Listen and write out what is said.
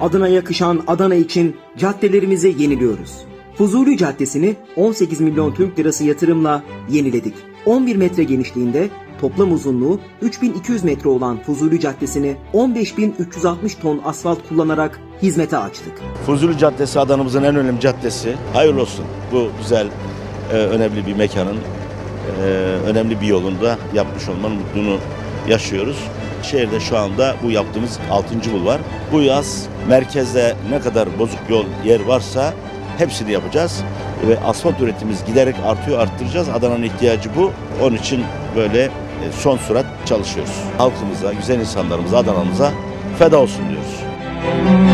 Adına yakışan Adana için caddelerimizi yeniliyoruz. Fuzuli Caddesi'ni 18 milyon Türk lirası yatırımla yeniledik. 11 metre genişliğinde toplam uzunluğu 3200 metre olan Fuzuli Caddesi'ni 15360 ton asfalt kullanarak hizmete açtık. Fuzuli Caddesi Adana'mızın en önemli caddesi. Hayırlı olsun. Bu güzel, e, önemli bir mekanın, e, önemli bir yolunda yapmış olmanın mutluluğunu yaşıyoruz. Şehirde şu anda bu yaptığımız 6. bulvar. Bu yaz merkezde ne kadar bozuk yol yer varsa hepsini yapacağız. Ve asfalt üretimimiz giderek artıyor, arttıracağız. Adana'nın ihtiyacı bu. Onun için böyle e, son sürat çalışıyoruz. Halkımıza, güzel insanlarımıza, Adana'mıza feda olsun diyoruz.